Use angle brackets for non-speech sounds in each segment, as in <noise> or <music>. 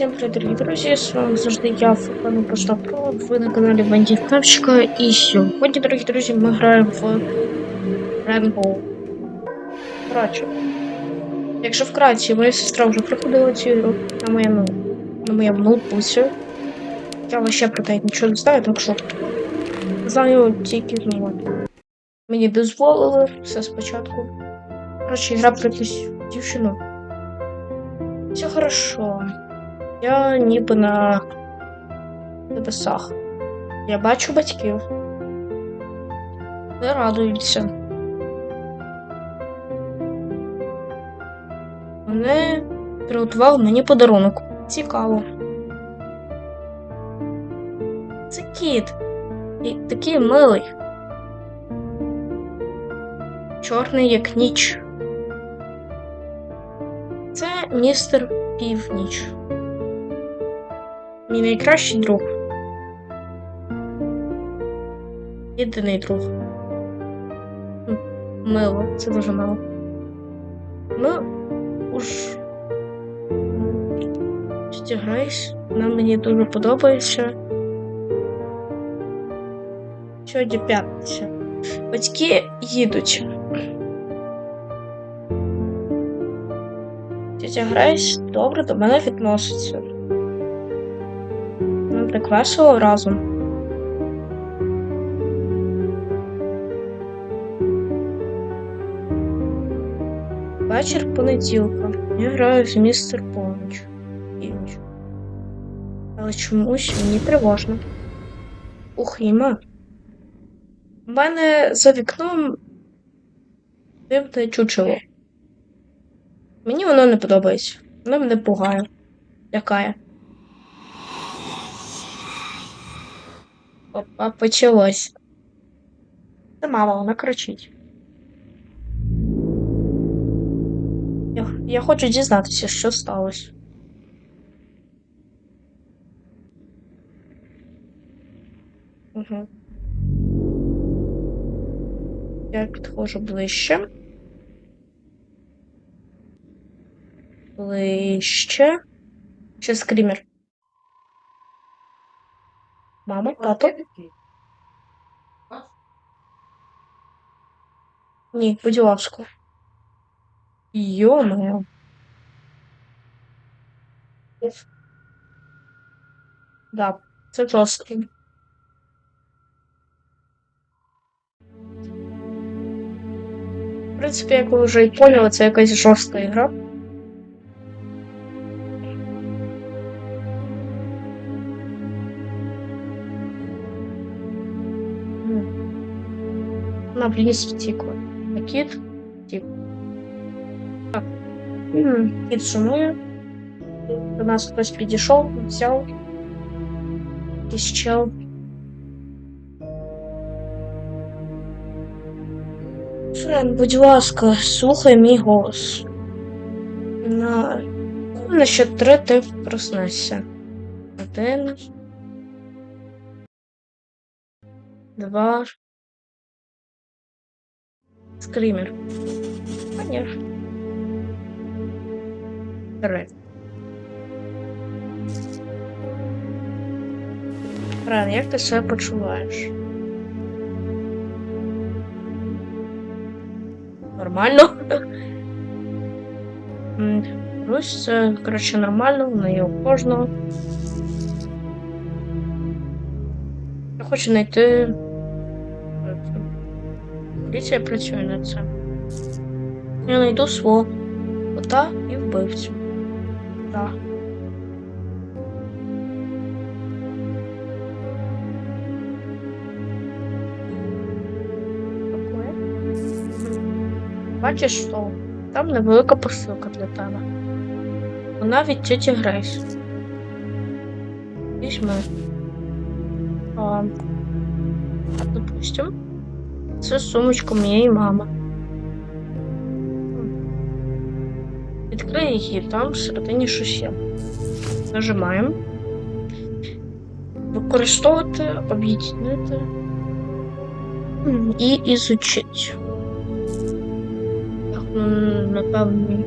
Всім привіт, дорогі друзі! З вами завжди я, Фуркану Просто Про, ви на каналі Бандит Навчика. І сьогодні, дорогі друзі, ми граємо в Rainbow. Коротше, якщо вкратці, моя сестра вже проходила цю ігру на моєму, на моєму ноутбуці. Я ще про те нічого не знаю, так що знаю тільки ну. Мені дозволили все спочатку. Коротше, гра про якусь дівчину. Все хорошо. Я ніби на небесах. Я бачу батьків. Не радуються. Вони приготували мені подарунок. Цікаво. Це кіт. І такий милий. Чорний як ніч. Це містер Північ. Мій найкращий друг. Єдиний друг. Мило, це дуже мило. Ми уж Грейс, вона мені дуже подобається. Сьогодні п'ятниця. Батьки їдуть. Тетя Грейс добре до мене відноситься. Весело разом. Вечір понеділка. Я граю з містер Поміч. Північ. Але чомусь мені тривожно. Ух, Іма. У мене за вікном дивне чучело. Мені воно не подобається. Воно мене пугає. Лякає. Опа, почалось. Це мама, вона кричить. Я, я хочу дізнатися, що сталося. Угу. Я підходжу ближче. Ближче. Ще скрімер. Мама, тато? Ні, будь ласка. Йо-моє. Да, це жорстко. В принципі, як ви вже і поняли, це якась жорстка ігра. Вона в ліс втікла. А кіт втік. Так. Кіт сумує. До нас хтось підійшов, взяв. Якийсь чел. Френ, будь ласка, слухай мій голос. На, на ще три ти проснешся. Один. Два. Скример. Конечно. Три. Френ, як ти себе почуваєш? Нормально? Русь, це, коротше, нормально, в неї у кожного. Я хочу знайти. Поліція працює над цим. Я знайду свого кота і вбивцю. Так. Такое. Бачиш, що там невелика посилка для тебе. Вона від тіті Грейс. Візьми. А, допустим, це сумочка моєї мами. Відкрий її, там всередині щось. Нажимаємо. Використовувати, об'єднати і ізучить. Так, ну, напевно.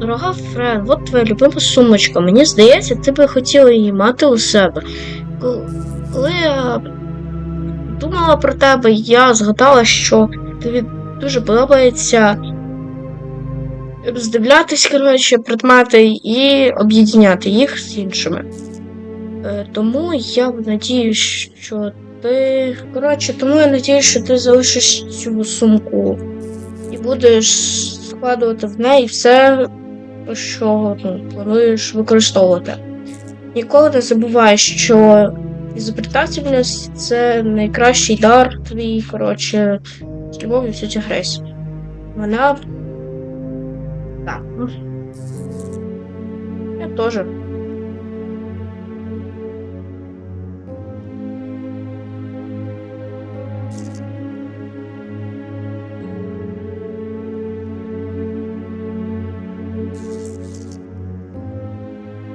Дорога Френ, от твоя любима сумочка. Мені здається, ти би хотіла її мати у себе. Коли я думала про тебе, я згадала, що тобі дуже подобається роздивлятись, коротше, предмети і об'єдняти їх з іншими. Е, Тому я надію, що ти. Коротше, тому я надію, що ти залишиш цю сумку і будеш складувати в неї все, що ну, плануєш використовувати. Ніколи не забувай, що ізобретательність це найкращий дар твій, коротше, з любов'ю всю цю агресію. Вона. Так. Я теж.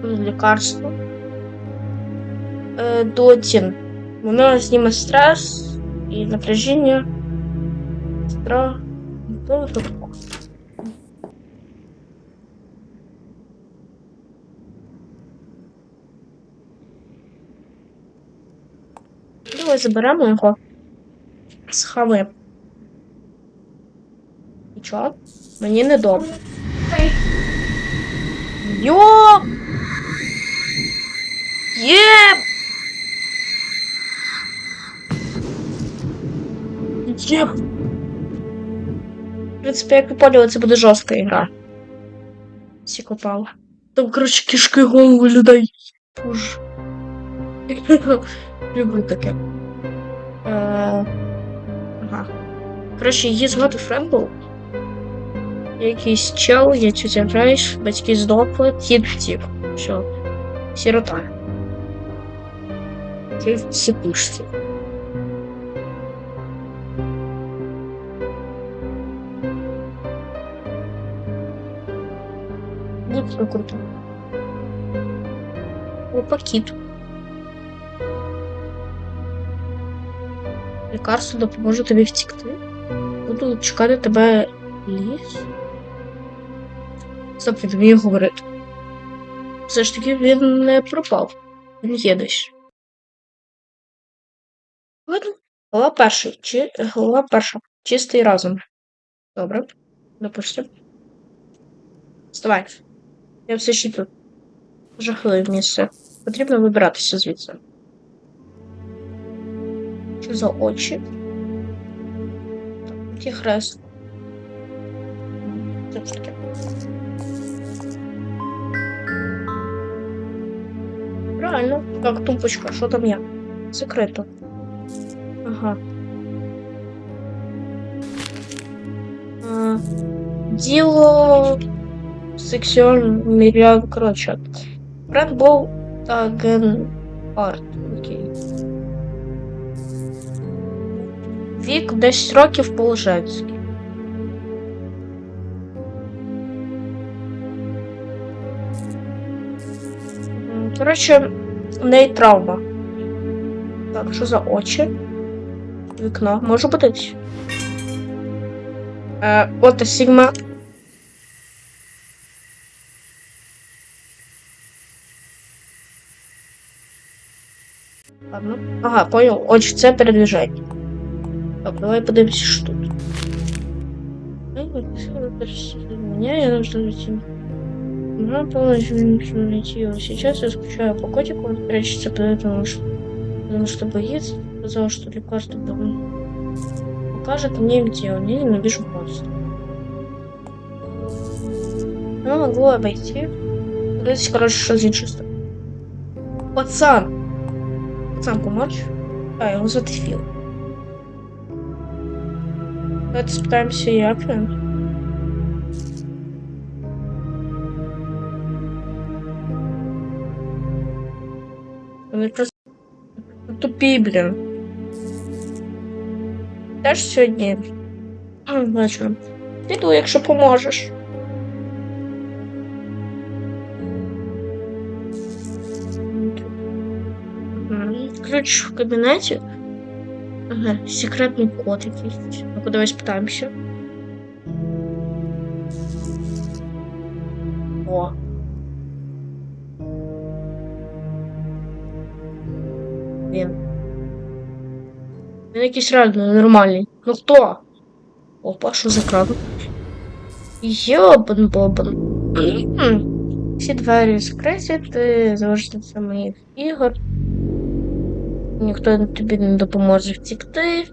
Лікарство. Е, Дуотин. Воно зніме стрес і напряження. Страх. Ну. Давай заберемо його. Схаваємо. Нічого, мені не добре. Йо! Є! Є! В принципі, як ви поняли, це буде жорстка ігра. Всі копали. Там, коротше, кишки голови людей. Боже. <laughs> Люблю таке. Е, Ага. Коротше, її звати Френбл. Якийсь чел, я тетя Грейш, батьки здохли, кіт втік. Все. Сирота. Ти в сипушці. Будь круто. Опа, кіт. Лікарство допоможе тобі втікти. Буду чекати тебе ліс. Стоп, він вміє говорити. Все ж таки він не пропав. Він є десь. Голова перша. Чи... Голова перша. Чистий разом. Добре. Допустим. Вставай. Я все ще тут. Жахливе місце. Потрібно вибиратися звідси. Що за очі? Так, ті хрест. Правильно. Так, тумбочка, що там є? Секрето. Ага. А, Діло секціон мільйон, коротше. Брат був та арт. Окей. Вік 10 років Положецький. М, Коротше, в неї травма. Так, що за очі? Вікно. Можу подивитися? Е, Ота Сігма. Ладно. Ага, понял. Очі це передвиження. Так, давай подивимося, що тут. Меня я нужно найти. Нужно полностью найти его. Сейчас я скучаю по котику, он прячется, поэтому что, потому что боится. Сказал, что лекарство потом покажет мне, где он. Я ненавижу монстра. Я могу обойти. Здесь, короче, что за чувство. Пацан! Пацан, помочь? А, его зовут Фил. Давайте спитаємося, як він. Вони просто тупі, блін. Теж сьогодні. <clears throat> Бачу. Піду, якщо поможеш. ключ в кабинете Ага, секретний код есть. Ну-ка, давай спитаємося. О. Він. Він якийсь реально нормальний. Ну кто? Опа, що за кран? Йобан бобан. Всі двері скресять, завжди самих ігор. Ніхто тобі не допоможе втікти.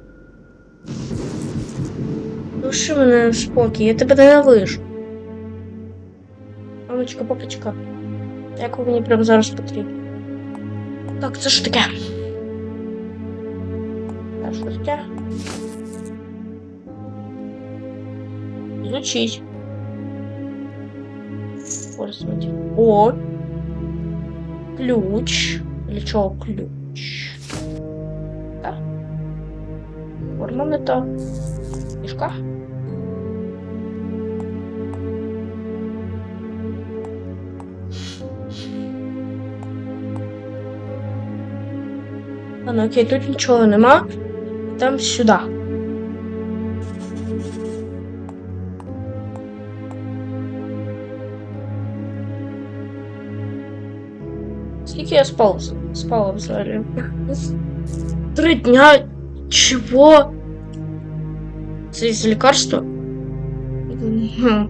Лиши мене в спокій, я тебе ненавижу. Мамочка, папочка. Як ви мені прямо зараз потрібно? Так, це що таке? Це що таке? Изучить. Использовать. О! Ключ. Или что, ключ? Форма не та. Книжка. А, ну окей, тут нічого нема. Там сюди. Скільки я спал? Спала взагалі. Три дня. Чего? Це із лікарства? Мгм.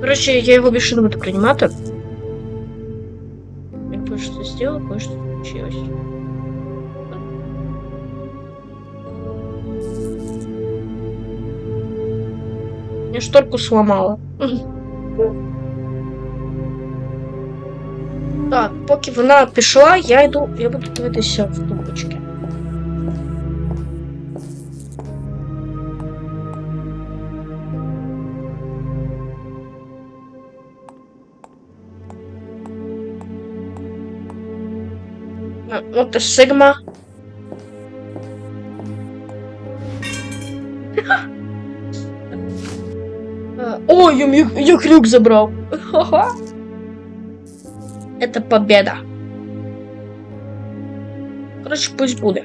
Короче, я його більше не буду приймати. Я кое-что сделал, кое-что случилось. Я шторку сломала. Так, поки вона пішла, я йду, я буду дивитися в тумбочки. А, Ну, Сигма. А, Ой, я, я, я крюк забрал. Это победа. Короче, пусть буде.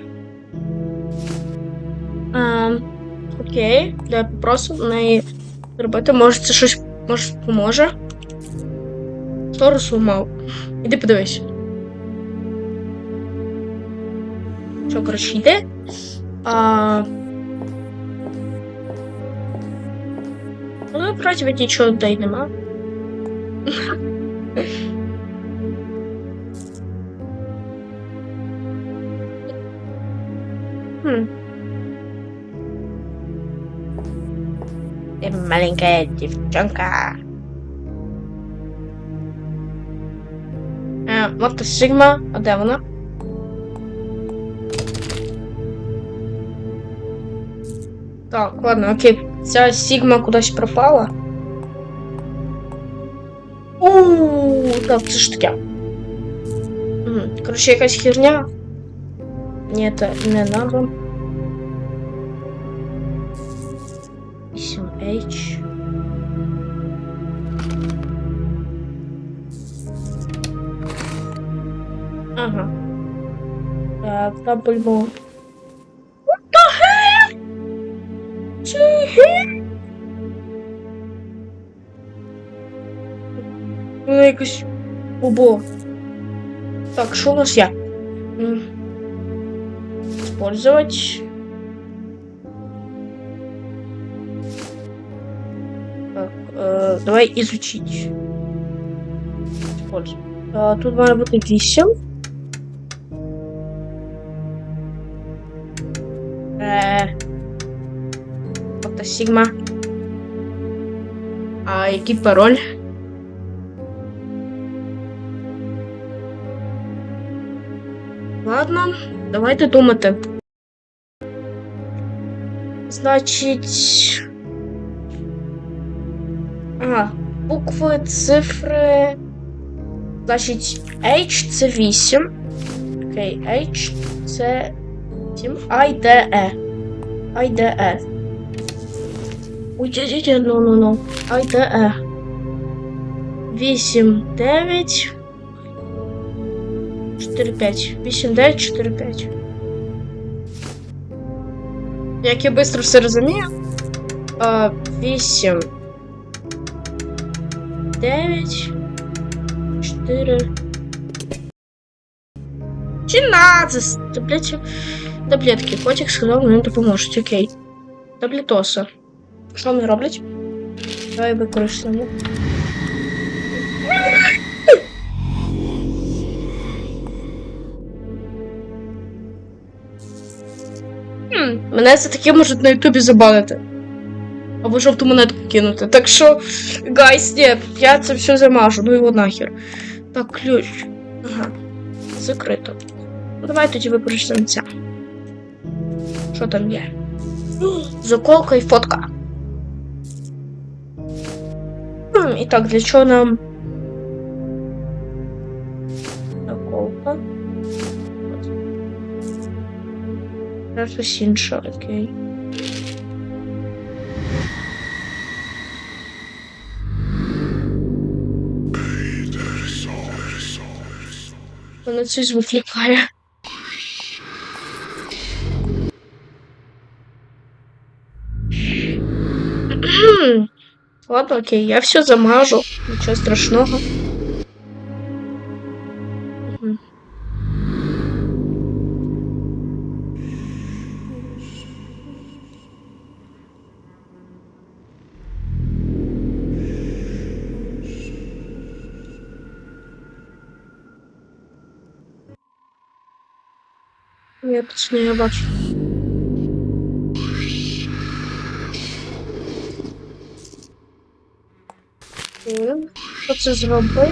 Ем, окей, я попросив в неї зробити. Може, це щось може поможе. Хто розумав? Іди подивись. Що, коротше, йде. А... Ну, вроді би нічого та нема. Хм. Ти маленька дівчонка. Е, Марта Сигма, а де вона? Так, ладно, окей. Ця Сігма кудись пропала. Ууу, так, це ж таке. Коротше, якась херня. Ні, це не надо. 8H. Ага. Так, Double What Ну, якось Ого. Так, що у нас є? Использовать. Так, э, давай изучить. Использовать. А, тут має бути 8. Е, Тобто Сігма. А який пароль? Ладно, давайте думати. Значить. Ага, букви, цифри. Значить, H це 8. Окей, H це 7. I, D, Ой, ну, ну, ну. E. 8, 9. 4, 5. 8, 9, 4, 5. Як я швидко все розумію. А, 8. 9. 4. 17 таблетки. Таблетки. Котик сказав, мені допоможуть. Окей. Таблетоса. Що вони роблять? Давай використаємо. Хм, мене за таке можуть на ютубі забанити. Або жовту монетку кинути. Так що, гайс, ні, я це все замажу, ну його нахер. Так, ключ. Ага. Закрито. Ну, давай тоді використаємо це. Що там є? <gasps> Заколка і фотка. Хм, і так, для чого нам. Заколка. Зараз щось окей. Цей звук Ладно, окей, я все замажу. Нічого страшного. Мгм. Я я бачу. Він Що це зробив?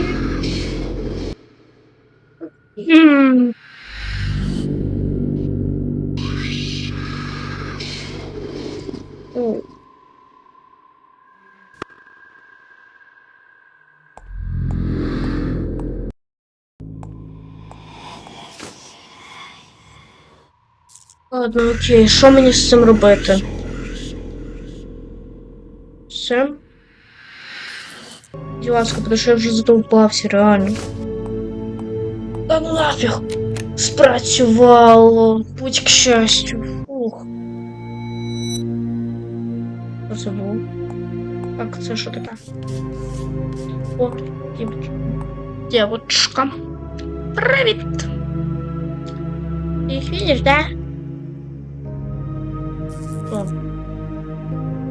Ладно, окей, що мені з цим робити? Все? Будь ласка, потому що я вже задовбався, реально. Та ну нафіг! Спрацювало! Будь к щастю. Фух. Що це було? Так, це що таке? О, дівчинка. Дівчинка. Привіт! Ти їх видиш, да? О.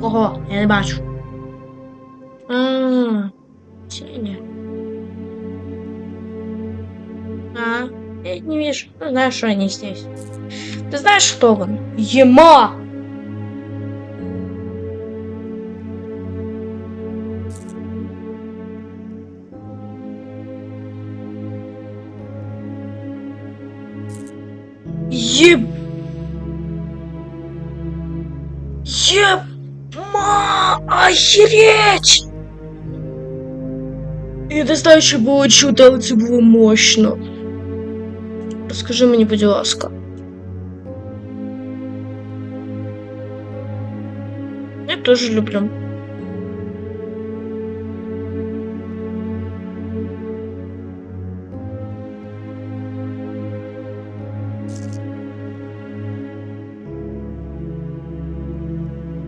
Кого? Я не бачу. А, Сеня. А, я не вижу. Ну, знаешь, что они здесь. Ты знаешь, что он? Ема! Еб... Ема! Охереть! Я не знаю, що було чути, але це було мощно. Розкажи мені, будь ласка. Я теж люблю.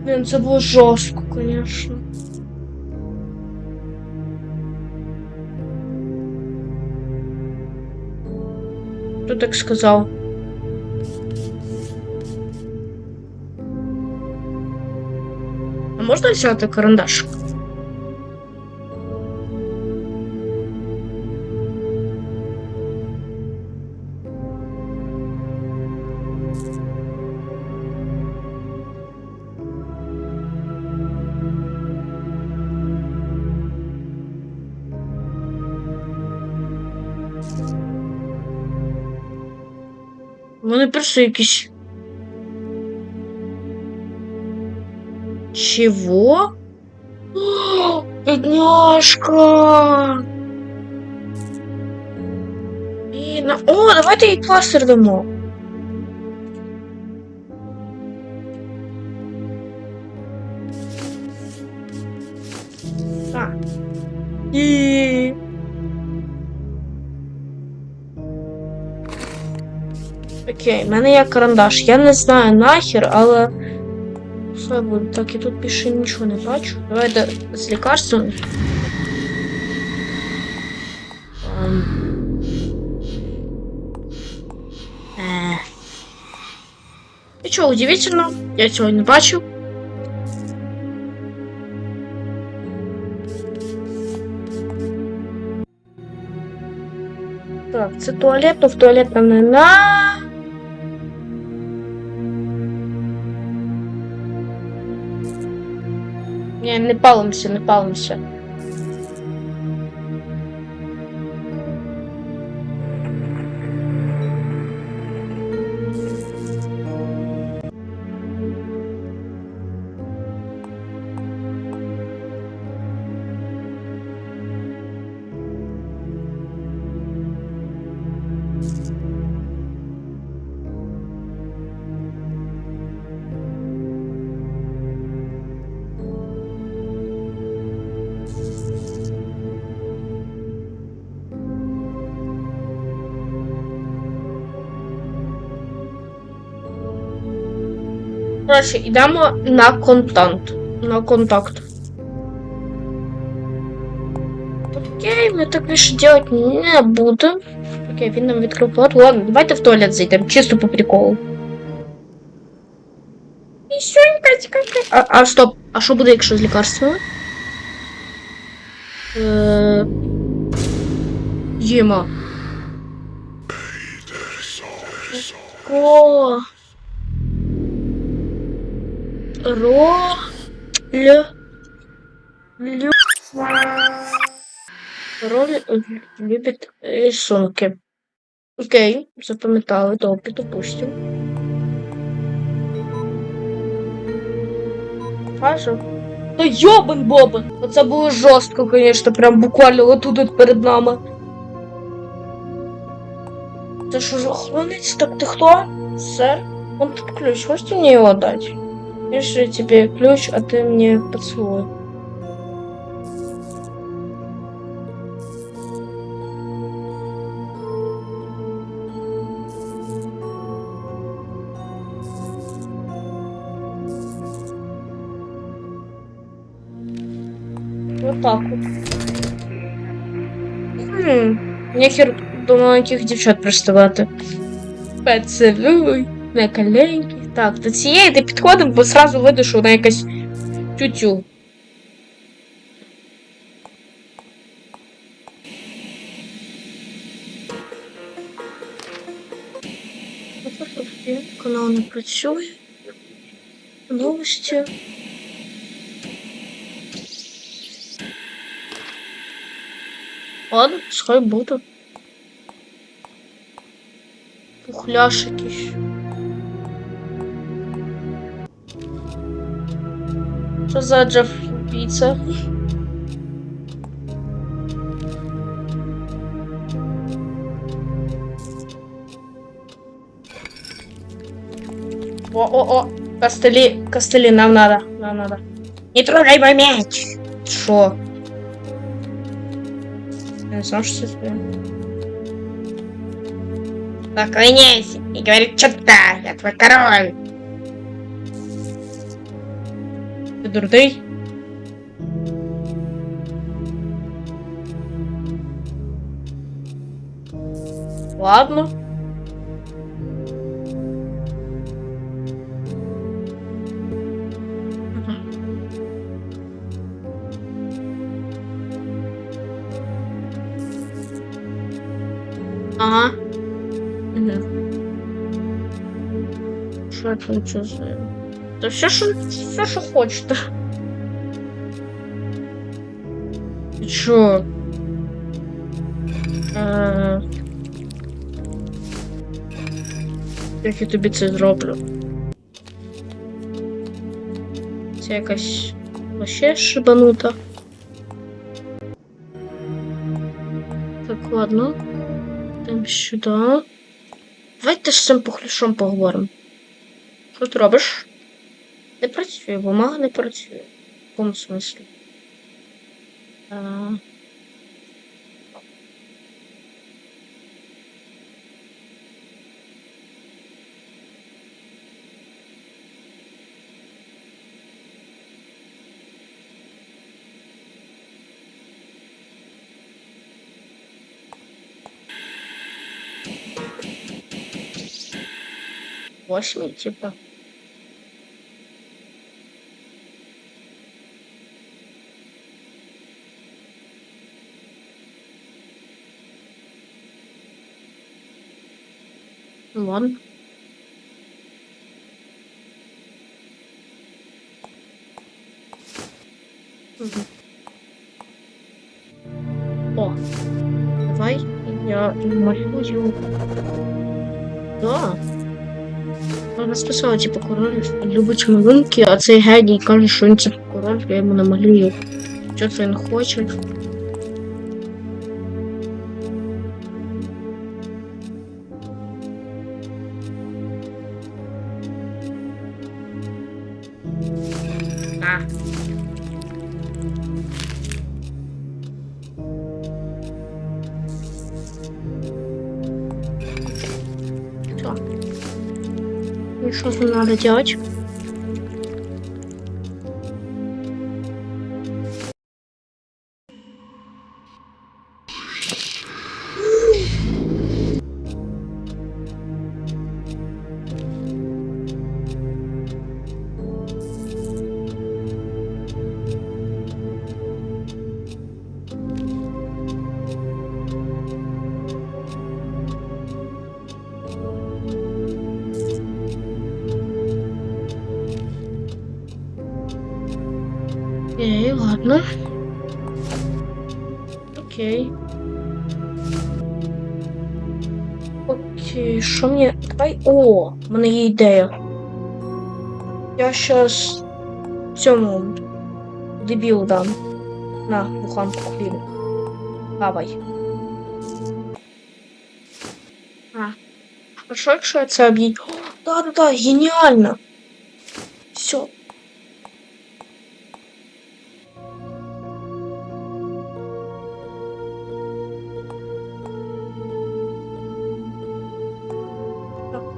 Блін, це було жорстко, звісно. Хто так сказав? А можна взяти карандашик? Вони просто якісь. Чего? <gasps> О, Бідняшка! Бідна. О, давайте їй пластир дамо. Так. Окей, в мене є карандаш. Я не знаю нахер, але. Все. Так, я тут більше нічого не бачу. Давайте з лікарством. Ем. Нічого удивительного, я цього не бачив. Так, це туалет, но в туалет нам не на. Ні, не палимося, не палимося. Коротше, йдемо на контакт. На контакт. Окей, ми так більше делать не будемо. Окей, він нам відкрив плату. Ладно, давайте в туалет зайдемо, чисто по приколу. Пісюнька, цікавка. А, а стоп, а що буде, якщо з лікарствами? Е... Єма. О. Ро. Л. Лю. Роль е, любить рисунки. Окей, запам'ятали, добре, допустим. Кажу. Та йобан бобан! Оце було жорстко, конечно, прям буквально отут от перед нами. Це що за охоронець? Так ти хто? Сэр? Вон тут ключ, можете мне его дать? Же тебе ключ, а ты мне поцелуй. Вот так вот. Хм, нехер до маленьких дівчат приставати. Поцілуй на коленки. Так, до цієї ти підходимо, бо зразу видно, що вона якась тютю. Канал не працює. Новості. Ладно, пускай буде. Пухляш якийсь. Що за Джеф піца? О-о-о! Костыли, костыли, нам надо, нам надо. Не трогай мой мяч! Шо? Я не знаю, что это. Поклоняйся и говори, что да, я твой король. Ти дурний? Ладно. Ага. Угу. Що я чувствую? Та все, що, все, що хочете. Чо? Е, Як я тобі це зроблю? Це якась вообще шибанута. Так, ладно. Там сюди. Давайте з цим похлішом поговоримо. Що ти робиш? Не працює, бумага не працює. В якому смислі? А... Восьмий, типа. Мгм. О, давай я малюю. Да. Вона списала, типу, король любить малюнки, а цей геній каже, що він це король, я йому намалюю. Що це він хоче. Что ладно. Окей. Окей, що мені. Давай. О, в мене є ідея. Я щас цьому дебілу дам. На, буханку хліба. Давай. А. Що якщо я це об'їдь? Да, да, да, геніально.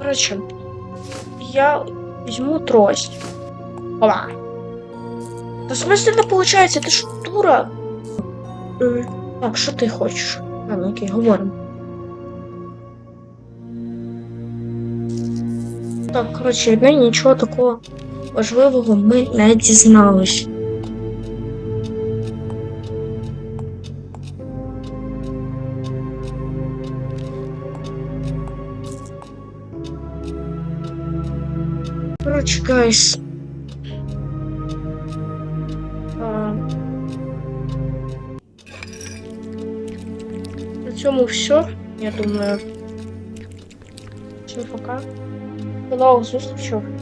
Так, короче, я возьму трость. Опа. Да в смысле это получается? Это ж дура. Е, Так, що ти хочеш? А, ну окей, говоримо. Так, коротше, одне нічого такого важливого ми не дізнались. Гайс. А, На цьому все, я думаю. Всім пока. До нових зустрічей.